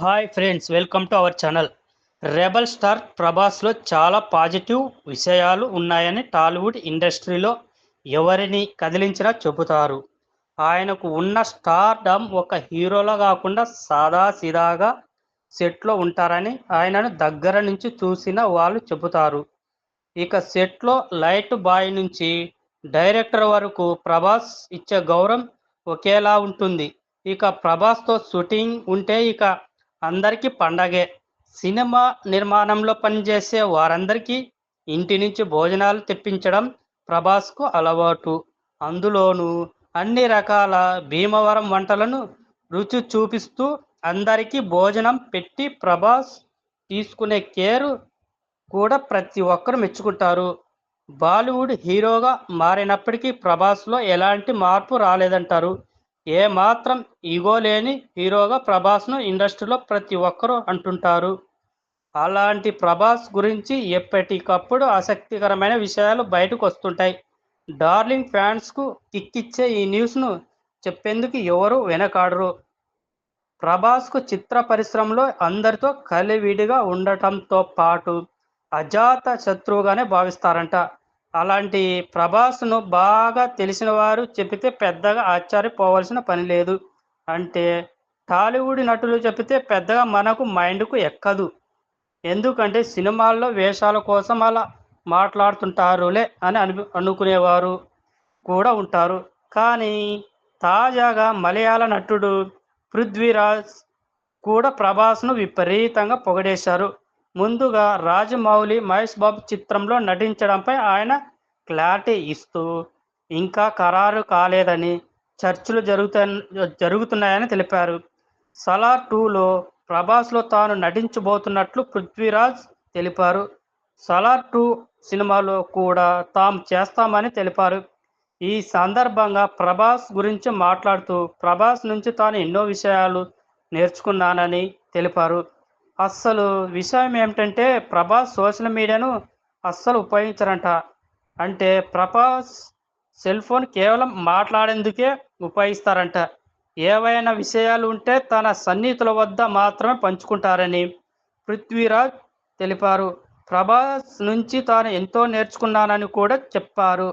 Hi friends welcome to our channel rebel star ప్రభాస్లో చాలా positive విషయాలు ఉన్నాయని టాలీవుడ్ ఇండస్ట్రీలో ఎవరిని కదిలించినా చెబుతారు. ఆయనకు ఉన్న స్టార్ డమ్ ఒక హీరోలా కాకుండా సాదాసీదాగా సెట్లో ఉంటారని ఆయనను దగ్గర నుంచి చూసిన వాళ్ళు చెబుతారు. ఇక సెట్లో లైట్ బాయ్ నుంచి డైరెక్టర్ వరకు ప్రభాస్ ఇచ్చే గౌరవం ఒకేలా ఉంటుంది. ఇక ప్రభాస్తో షూటింగ్ ఉంటే ఇక అందరికీ పండగే. సినిమా నిర్మాణంలో పనిచేసే వారందరికీ ఇంటి నుంచి భోజనాలు తెప్పించడం ప్రభాస్కు అలవాటు. అందులోనూ అన్ని రకాల భీమవరం వంటలను రుచి చూపిస్తూ అందరికీ భోజనం పెట్టి ప్రభాస్ తీసుకునే కేరు కూడా ప్రతి ఒక్కరు మెచ్చుకుంటారు. బాలీవుడ్ హీరోగా మారినప్పటికీ ప్రభాస్లో ఎలాంటి మార్పు రాలేదంటారు? ఏ మాత్రం ఈగో లేని హీరోగా ప్రభాస్ను ఇండస్ట్రీలో ప్రతి ఒక్కరూ అంటుంటారు. అలాంటి ప్రభాస్ గురించి ఎప్పటికప్పుడు ఆసక్తికరమైన విషయాలు బయటకు వస్తుంటాయి. డార్లింగ్ ఫ్యాన్స్కు కిక్కిచ్చే ఈ న్యూస్ను చెప్పేందుకు ఎవరు వెనకాడరు. ప్రభాస్కు చిత్ర పరిశ్రమలో అందరితో కలివిడిగా ఉండటంతో పాటు అజాత శత్రువుగానే భావిస్తారంట. అలాంటి ప్రభాస్ను బాగా తెలిసిన వారు చెబితే పెద్దగా ఆశ్చర్యపోవాల్సిన పని లేదు. అంటే టాలీవుడ్ నటులు చెబితే పెద్దగా మనకు మైండ్కు ఎక్కదు. ఎందుకంటే సినిమాల్లో వేషాల కోసం అలా మాట్లాడుతుంటారులే అని అను అనుకునేవారు కూడా ఉంటారు. కానీ తాజాగా మలయాళ నటుడు పృథ్వీరాజ్ కూడా ప్రభాస్ను విపరీతంగా పొగడేశారు. ముందుగా రాజమౌళి మహేష్ బాబు చిత్రంలో నటించడంపై ఆయన క్లారిటీ ఇస్తూ ఇంకా ఖరారు కాలేదని చర్చలు జరుగుతా జరుగుతున్నాయని తెలిపారు. సలార్ టూలో ప్రభాస్లో తాను నటించబోతున్నట్లు పృథ్వీరాజ్ తెలిపారు. సలార్ టూ సినిమాలో కూడా తాము చేస్తామని తెలిపారు. ఈ సందర్భంగా ప్రభాస్ గురించి మాట్లాడుతూ ప్రభాస్ నుంచి తాను ఎన్నో విషయాలు నేర్చుకున్నానని తెలిపారు. అస్సలు విషయం ఏమిటంటే ప్రభాస్ సోషల్ మీడియాను అస్సలు ఉపయోగించరంట. అంటే ప్రభాస్ సెల్ ఫోన్ కేవలం మాట్లాడేందుకే ఉపయోగిస్తారంట. ఏవైనా విషయాలు ఉంటే తన సన్నిహితుల వద్ద మాత్రమే పంచుకుంటారని పృథ్వీరాజ్ తెలిపారు. ప్రభాస్ నుంచి తాను ఎంతో నేర్చుకున్నానని కూడా చెప్పారు.